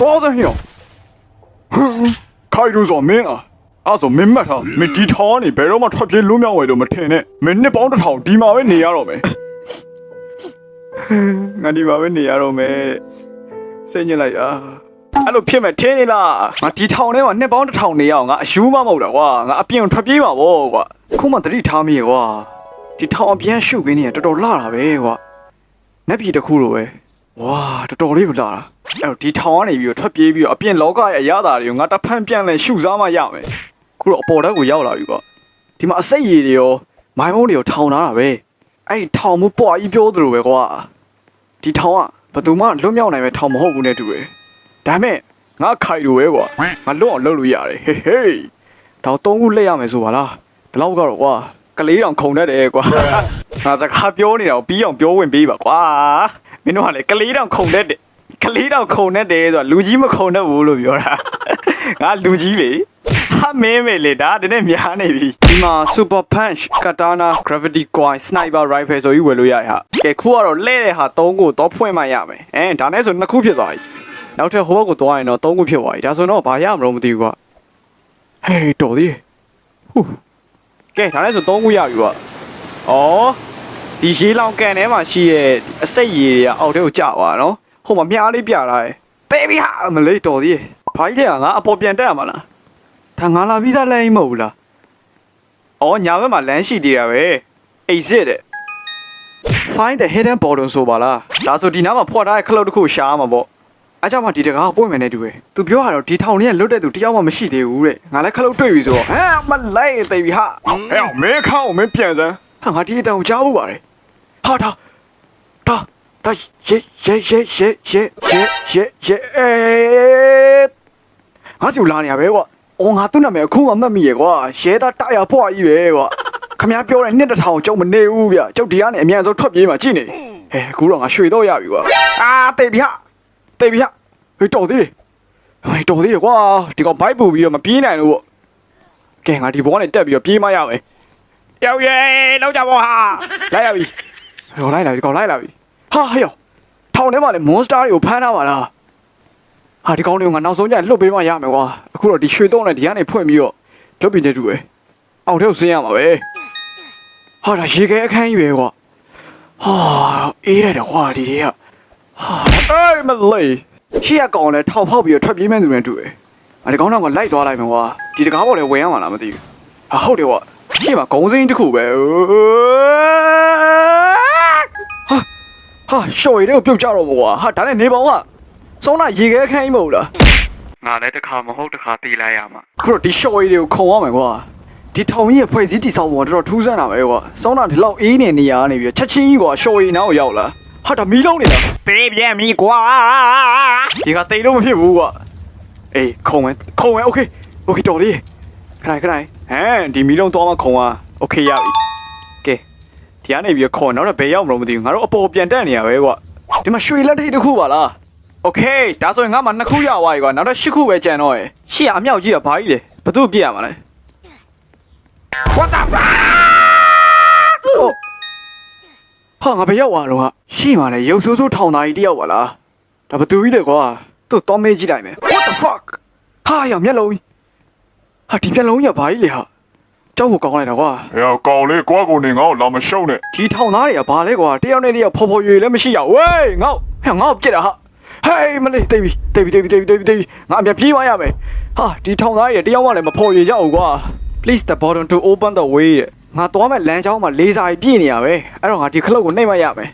တော်စမ်းဟင်းဟမ်ခိုင်ရူဆိုမင်းလားအဲ့ဆိုမင်းမတ်ထားမင်းဒီထောင်ကနေဘယ်တော့မှထွက်ပြေးလွတ်မြောက်ဝယ်လို့မထင်နဲ့မင်းနှစ်ပေါင်းတစ်ထောင်ဒီမှာပဲနေရတော့မယ်ငါဒီမှာပဲနေရတော့မယ်တဲ့စိတ်ညစ်လိုက်တာအဲ့လိုဖြစ်မဲ့ထင်းနေလားငါဒီထောင်ထဲမှာနှစ်ပေါင်းတစ်ထောင်နေရအောင်ငါအယူမမဟုတ်တာကွာငါအပြင်ကိုထွက်ပြေးပါဗောကွာခုမှတတိထားမိရကွာဒီထောင်အပြန်ရှုပ်ခင်းနေရတော်တော်လှတာပဲကွာနက်ပြည်တစ်ခုလိုပဲဝါတော်တော်လေးမလှတာ အဲ့တော့ဒီထောင်ကနေပြီးတော့ထွက်ပြေးပြီးတော့အပြင်လောကရဲ့အရာတာတွေကိုငါတဖန်ပြန်လဲရှုစားမှရမယ်ခုတော့အပေါ်တက်ကိုရောက်လာပြီကွာဒီမှာအစိတ်ရည်တွေရောမိုင်းမုံတွေရောထောင်ထားတာပဲအဲ့ဒီထောင်မှုပွားကြီးပြောသလိုပဲကွာဒီထောင်ကဘယ်သူမှလွတ်မြောက်နိုင်မဲ့ထောင်မဟုတ်ဘူးနဲ့တူတယ်ဒါမဲ့ငါခိုင်လိုပဲကွာငါလွတ်အောင်လုပ်လို့ရတယ်ဟေးဟေးတော့သုံးခုလက်ရမယ်ဆိုပါလားဒီလောက်ကတော့ကွာကလေးတောင်ခုံတတ်တယ်ကွာငါစကားပြောနေတာကိုပြီးအောင်ပြောဝင်ပေးပါကွာမင်းတို့ကလေကလေးတောင်ခုံတတ်တယ် ကလေးတောင်ခုံတတ်တယ်ဆိုတာလူကြီးမခုံတတ်ဘူးလို့ပြောတာငါလူကြီးလေဟာမင်းမေလေဒါတနေ့များနေပြီဒီမှာ super punch katana gravity coin sniper rifle ဆိုပြီးဝယ်လို့ရရဟာကဲခုကတော့လဲတဲ့ဟာ၃ခုတော့ဖွင့်မှရမယ်အဲဒါနဲ့ဆိုနှစ်ခုဖြစ်သွားပြီနောက်ထပ်ဟိုဘက်ကိုသွားရင်တော့၃ခုဖြစ်သွားပြီဒါဆိုတော့ဘာရမလို့မသိဘူးကွာဟေးတော်သေးတယ်ဟူးကဲဒါနဲ့ဆို၃ခုရပြီကွာဩဒီရေလောင်ကန်ထဲမှာရှိရဲ့အစိတ်ရည်တွေကအောက်ထဲကိုကျသွားတာနော် ဟိုမှာမြားလေးပြလာတယ်တေးပြီဟာမလေးတော်သေးတယ်ဘာကြီးလဲငါအပေါ်ပြန်တက်ရမှာလားဒါငါလာပြီးသားလမ်းကြီးမဟုတ်ဘူးလား။အော်ညာဘက်မှာလမ်းရှိသေးတာပဲ။ exit တဲ့ find the hidden bottom ဆိုပါလား။ဒါဆိုဒီနားမှာဖွက်ထားတဲ့ခလုတ်တစ်ခုရှားမှာပေါ့။အားကြောင့်မှဒီတကားပွင့်မယ်နဲ့တူတယ်။ तू ပြောရတော့ဒီထောင်ထဲကလွတ်တဲ့သူတယောက်မှမရှိသေးဘူးတဲ့။ငါလည်းခလုတ်တွေ့ပြီဆိုတော့ဟမ်မလိုက်သိပြီဟာ။ဟဲ့မင်းခန့်ကိုမင်းပြန်စမ်း။ဟာငါဒီအတန်ကိုကြားဖို့ပါတယ်။ဟာဒါဒါ ဒါရဲရဲရဲရဲရဲရဲရဲရဲအဲငါစီလာနေရပဲကွာ။အော်ငါသူ့နာမည်အခုမှမှတ်မိရကွာ။ရဲသားတရဖွားကြီးပဲကွာ။ခမ ्या ပြောတဲ့နှစ်တစ်ထောင်ကျုံမနေဘူးဗျ။ကျုပ်ဒီကနေအမြန်ဆုံးထွက်ပြေးမှကြည့်နေ။ဟဲအခုတော့ငါရွှေတော့ရပြီကွာ။အာတိတ်ပြီဟာ။တိတ်ပြီဟာ။ဟေးတော်သေးတယ်။ဟေးတော်သေးတယ်ကွာ။ဒီကောင်ဘိုက်ပူပြီးတော့မပြေးနိုင်လို့ပေါ့။ကဲငါဒီဘောကနေတက်ပြီးတော့ပြေးမရမယ်။ရောက်ရဲလောက်ကြပါဟာ။လိုက်ရပြီ။ဟောလိုက်လာပြီဒီကောင်လိုက်လာပြီ။ ဟာဟေးထောင်ထဲမှာလေမွန်စတာတွေကိုဖမ်းထားပါလား။ဟာဒီကောင်းလေးကိုငါနောက်ဆုံးကျရင်လှုပ်ပေးမှရမယ်ကွာအခုတော့ဒီရွှေတုံးနဲ့ဒီကနေဖွင့်ပြီးတော့လွတ်ပြင်းတဲ့တူပဲအောက်ထဲကိုဆင်းရမှာပဲဟာဒါရေခဲအခန်းကြီးပဲကွာဟာအေးရတယ်ကွာဒီတွေကဟာအေးမလေးရှေ့ကကောင်လဲထောက်ဖောက်ပြီးတော့ထွက်ပြေးမဲ့သူနဲ့တူတယ်ဟာဒီကောင်းတော့ကလိုက်သွားလိုက်မယ်ကွာဒီတကားပေါ်လဲဝင်ရမှာလားမသိဘူးဟာဟုတ်တယ်ကွာရှေ့မှာဂုံစင်းတစ်ခုပဲဟာ ဟာရှော်ရည်တွေကိုပြုတ်ကြတော့မှာကွာဟာဒါနဲ့နေပေါင်းက စောင်းနာရေခဲခန်းကြီးမဟုတ်လား ငါလည်းတစ်ခါမဟုတ်တစ်ခါတီးလိုက်ရမှာ ခုတော့ဒီရှော်ရည်တွေကိုခုံရမယ်ကွာဒီထောင်ကြီးရဲ့ဖွဲ့စည်းတည်ဆောက်ပုံကတော်တော်ထူးဆန်းတာပဲကွာစောင်းနာဒီလောက်အေးနေနေရနေပြီးချက်ချင်းကြီးကွာရှော်ရည်နားကိုရောက်လာဟာဒါမီးလုံးနေလား တေးပြန်ပြီကွာ ဒီကတိတ်လို့မဖြစ်ဘူးကွာအေးခုံမယ်ခုံမယ်โอเคโอเคတော်လေးခဏခဏဟမ်ဒီမီးလုံးသွားမှခုံอ่ะโอเคရပြီကဲ ဒီကနေပြီးခုံနောက်တော့ဘယ်ရောက်မလို့မသိဘူးငါတို့အပေါ်ပြန်တက်နေရပဲကွာဒီမှာရွှေလက်ထိတ်တစ်ခုပါလားโอเคဒါဆိုရင်ငါမှနှစ်ခုရသွားပြီကွာနောက်တော့ရှစ်ခုပဲကျန်တော့ရယ်ရှစ်အမြောက်ကြီးကဘာကြီးလဲဘသူ့ပြည့်ရမှာလဲ What the fuck ဟုတ်ဟာငါဘယ်ရောက်သွားတော့ဟာရှိမှလည်းရုပ်ဆိုးဆိုးထောင်သားကြီးတယောက်ပါလားဒါဘသူကြီးလဲကွာသူ့တော့မေးကြည့်လိုက်မယ် What the fuck ဟာရမျက်လုံးကြီးဟာဒီမျက်လုံးကြီးကဘာကြီးလဲဟာ ကြောက်ဖို့ကောင်းလိုက်တာကွာ။ဟဲ့ကောင်လေးကွာကိုနေငါ့ကိုလာမရှုံးနဲ့ဒီထောင်သားတွေကဘာလဲကွာတယောက်နဲ့တယောက်ဖော်ဖော်ရွေလည်းမရှိရဝေးငေါ့ဟဲ့ငေါ့ပြစ်တာဟာဟေးမလေးတိတ်ပြီတိတ်ပြီတိတ်ပြီတိတ်ပြီတိတ်ပြီတိတ်ပြီငါအမြပြေးသွားရမယ်ဟာဒီထောင်သားတွေတယောက်မှလည်းမဖော်ရွေကြဘူးကွာ please the bottom to open the way တဲ့ငါသွားမဲ့လမ်းကြောင်းမှာလေးစားကြီးပြည့်နေရပဲအဲ့တော့ငါဒီခလုတ်ကိုနှိမ့်မရမယ်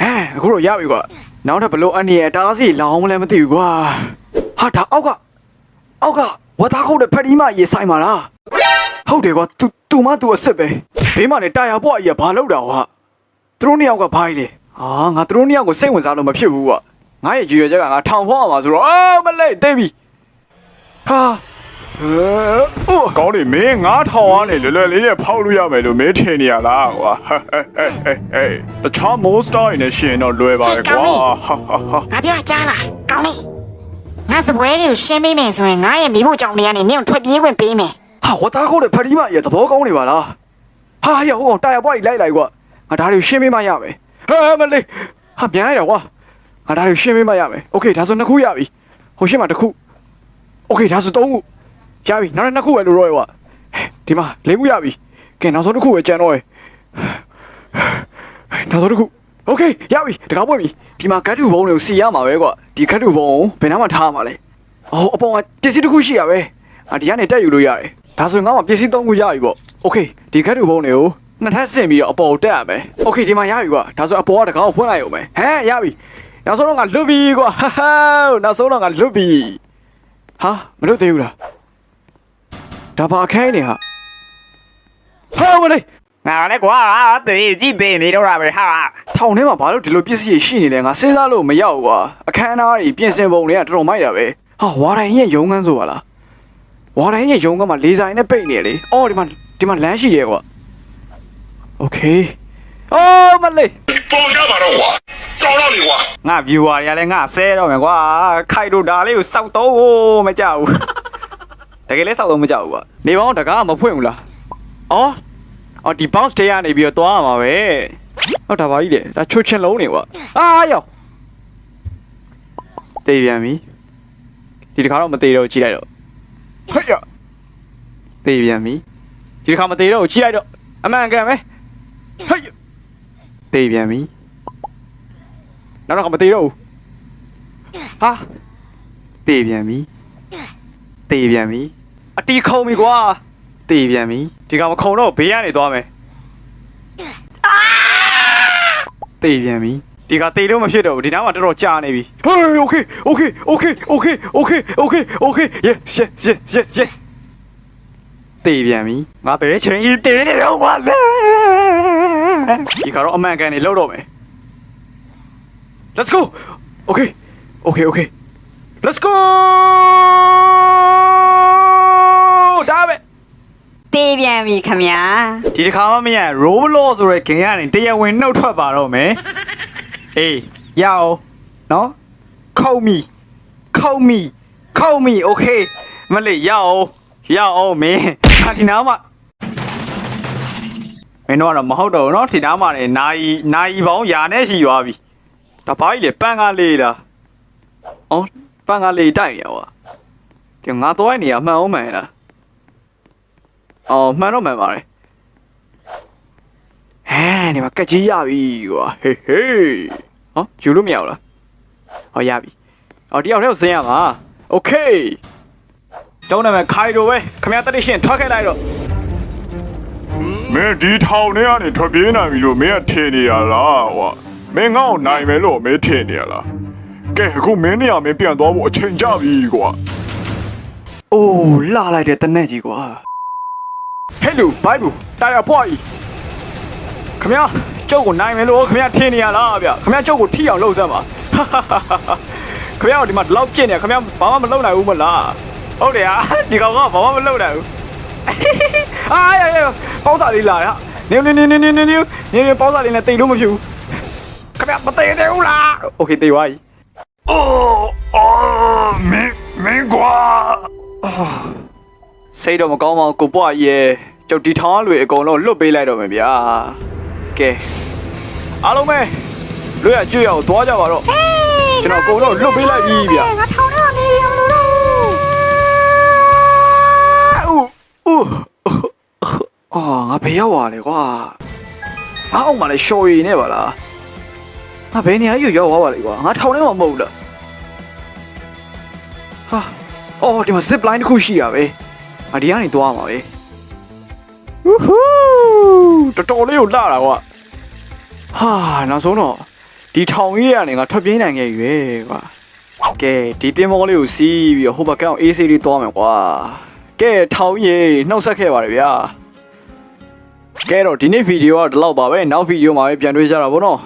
ဟဲအခုတော့ရပြီကွာနောက်ထပ်ဘလို့အန်နီရဲ့တားစီလောင်းမလဲမသိဘူးကွာဟာဒါအောက်ကအောက်ကဝတ်သားခုတ်တဲ့ဖက်ဒီမရေဆိုင်ပါလား ဟုတ်တယ်ကွာသူသူမသူအစ်စ်ပဲဘေးမှာနေတာယာပွားကြီးကဘာလုပ်တာဟောသူတို့နှစ်ယောက်ကဘာကြီးလဲဟာငါသူတို့နှစ်ယောက်ကိုစိတ်ဝင်စားလို့မဖြစ်ဘူးကွာငါရဲ့ရည်ရွယ်ချက်ကငါထောင်ဖွားမှာဆိုတော့အာမလေးတိတ်ပြီဟာအိုးကောင်းနေမင်းငါထောင်အားနေလွယ်လွယ်လေးနဲ့ဖောက်လို့ရမယ်လို့မင်းထင်နေရလားကွာတခြား monster တွေနဲ့ရှင်တော့လွယ်ပါရဲ့ကွာငါပြောကြားလားကောင်းနေငါစပွဲတွေကိုရှင်းပေးမယ်ဆိုရင်ငါရဲ့မိဖို့ကြောင့်နေရနေနင့်ထွက်ပြေးခွင့်ပေးမယ် ဟာဝတ်သားခိုးတဲ့ဖရီမရဲ့သဘောကောင်းနေပါလားဟာရဟိုကောင်တာယာပွားကြီးလိုက်လိုက်ကွာငါဒါတွေကိုရှင်းပေးမှရမယ်ဟဲမလေးဟာမြန်လိုက်တာကွာငါဒါတွေကိုရှင်းပေးမှရမယ်โอเคဒါဆိုနှစ်ခုရပြီ ဟိုရှင်းမှာတစ်ခုโอเคဒါဆို3ခုရပြီနောက်တစ်ခုပဲလို့ရောကွာဒီမှာ၄ခုရပြီကဲနောက်ဆုံးတစ်ခုပဲကြံတော့ရယ်နောက်ဆုံးတစ်ခုโอเคရပြီတကားပွင့်ပြီဒီမှာကတ်တူဘုံတွေကိုစီရမှာပဲကွာဒီကတ်တူဘုံကိုဘယ်နှမှာထားမှာလဲအော်အပေါ်ကပစ္စည်းတစ်ခုရှိရပဲအာဒီကနေတက်ယူလို့ရတယ် ဒါဆိုငါ့မှာပစ္စည်း၃ခုရပြီပေါ့โอเคဒီကတ်တူဘုံတွေကိုနှစ်ထပ်ဆင့်ပြီးတော့အပေါ်ကိုတက်ရမယ်โอเคဒီမှာရပြီကွာဒါဆိုအပေါ်ကတကားကိုဖွင့်လိုက်ရုံပဲဟမ်ရပြီ နောက်ဆုံးတော့ငါလွတ်ပြီကွာဟာဟာနောက်ဆုံးတော့ငါလွတ်ပြီဟာမလွတ်သေးဘူးလားဒါပါအခိုင်းနေဟာဟာဝလေ ငါလည်းကွာတေးကြည့်သေးနေတော့တာပဲဟာ ထောင်ထဲမှာဘာလို့ဒီလိုပစ္စည်းတွေရှိနေလဲငါစဉ်းစားလို့မရောက်ဘူးကွာအခန်းအနားတွေပြင်ဆင်ပုံတွေကတော်တော်မိုက်တာပဲဟာဝါတိုင်းရဲ့ရုံငန်းဆိုပါလား ဝါတိုင်းရဲ့ရုံကမှလေဆိုင်နဲ့ပိတ်နေလေအော်ဒီမှာဒီမှာလမ်းရှိရဲကွာโอเคအော်မလေးပေါ်ကြပါတော့ကွာကြော်တော့လေကွာငါ viewer တွေကလည်းငါဆဲတော့မယ်ကွာခိုက်တို့ဒါလေးကိုစောက်တော့မကြောက်ဘူးတကယ်လဲစောက်တော့မကြောက်ဘူးကွာနေပေါင်းတကားမဖွင့်ဘူးလားအော်အော်ဒီ bounce တဲကနေပြီးတော့သွားရမှာပဲဟုတ်တာပါကြီးလေဒါချွတ်ချင်းလုံးနေကွာအာယောတေးပြန်ပြီဒီတကားတော့မတေးတော့ကြီးလိုက်တော့ ဟဲ့ရတေးပြန်ပြီဒီတခါမသေးတော့ကြည့်လိုက်တော့အမှန်ကန်ပဲဟဲ့တေးပြန်ပြီနောက်တော့မသေးတော့ဘူးဟာတေးပြန်ပြီတေးပြန်ပြီအတီခုံပြီကွာတေးပြန်ပြီဒီကောင်မခုံတော့ဘေးကနေသွားမယ်တေးပြန်ပြီ ဒီကတိတ်တော့မဖြစ်တော့ဘူးဒီနားမှာတော်တော်ကြာနေပြီဟေး okay okay okay okay okay okay okay yes yes yes yes yes တေးပြန်ပြီငါဘယ်ချိန်ကြီးတေးနေတော့မှလဲဒီကတော့အမှန်ကန်နေလောက်တော့မယ် let's go okay okay okay let's go ဒါပဲတေးပြန်ပြီခမညာဒီတစ်ခါမှမရ Roblox ဆိုတဲ့ game ကနေတရားဝင်နှုတ်ထွက်ပါတော့မယ် အေးရအောင်နော်ခုံမီခုံမီခုံမီ okay မလေးရအောင်ရအောင်မင်းဟာဒီနားမှာမင်းတို့ကတော့မဟုတ်တော့ဘူးเนาะဒီနားမှာနေနိုင်နိုင်ပေါင်းယာနဲ့ရှိသွားပြီဒါဘာကြီးလဲပန်းကားလေးလားအော်ပန်းကားလေးတိုက်နေရပါဒီငါတော့နေရမှန်အောင်မှန်လားအော်မှန်တော့မှန်ပါတယ် ဟဲဒီမှာကက်ကြီးရပြီကွာဟေးဟေးဟောယူလို့မရဘူးလားဟောရပြီအော်တယောက်တယောက်ဇင်းရမှာโอเคကျောင်းနာမည်ခိုင်ရိုပဲခမရတတိရှင်ထွက်ခဲ့လိုက်တော့ မင်းဒီထောင်ထဲကနေထွက်ပြေးနိုင်ပြီလို့မင်းကထင်နေရလားကွာမင်းငေါ့နိုင်မယ်လို့မင်းထင်နေရလားကဲအခုမင်းနေရာမင်းပြန်သွားဖို့အချိန်ကြပြီကွာ အိုးလာလိုက်တဲ့တနက်ကြီးကွာဟဲ့လူဘိုင်ဘူးတာယာဖွားကြီး ခမရကျုပ်ကိုနိုင်မယ်လို့ခမရထင်နေရလားဗျခမရကျုပ်ကိုထိအောင်လှုပ်စမ်းပါခမရဒီမှာဒီလောက်ပြင့်နေခမရဘာမှမလုပ်နိုင်ဘူးမလားဟုတ်တယ်ဟာဒီကောင်ကဘာမှမလုပ်နိုင်ဘူးအာရရပေါင်းစာလေးလာရနေနေနေနေနေနေနေနေပေါင်းစာလေးနဲ့တိတ်လို့မဖြစ်ဘူးခမရမတိတ်သေးဘူးလားโอเคတိတ်သွားပြီ အိုးအော်မင်းမင်းကွာ စိတ်တော့မကောင်းပါဘူးကိုပွားကြီးရဲ့ကျုပ်ဒီထောင်းလွေအကုန်လုံးလွတ်ပေးလိုက်တော့မယ်ဗျာ ကဲအားလုံးပဲလွေရကျွရအောင်သွားကြပါတော့ကျွန်တော်အကုန်လုံးလွတ်ပေးလိုက်ပြီဗျာငါထောင်ထဲမှာနေရမလို့တော့ဦးဦးအာငါဘယ်ရောက်သွားလဲကွာငါအောင်မလဲရှော်ရည်နေပါလားငါဘယ်နေရာကြီးရောက်သွားပါလဲကွာငါထောင်ထဲမှာမဟုတ်ဘူးလားဟာအော်ဒီမှာ zip line တစ်ခုရှိရပဲငါဒီကနေသွားမှာပဲဝူးဟူး တော်တော်လေးကိုလာတာကွာဟာနောက်ဆုံးတော့ဒီထောင်ကြီးကနေငါထွက်ပြေးနိုင်ခဲ့ရွယ်ကွာကဲဒီတင်းမောလေးကိုစီးပြီးတော့ဟိုဘက်ကောင် AC လေးသွားမယ်ကွာကဲထောင်ရေနှုတ်ဆက်ခဲ့ပါတယ်ဗျာကဲတော့ဒီနေ့ဗီဒီယိုကဒီလောက်ပါပဲနောက်ဗီဒီယိုမှာပဲပြန်တွေ့ကြတာဗောနော်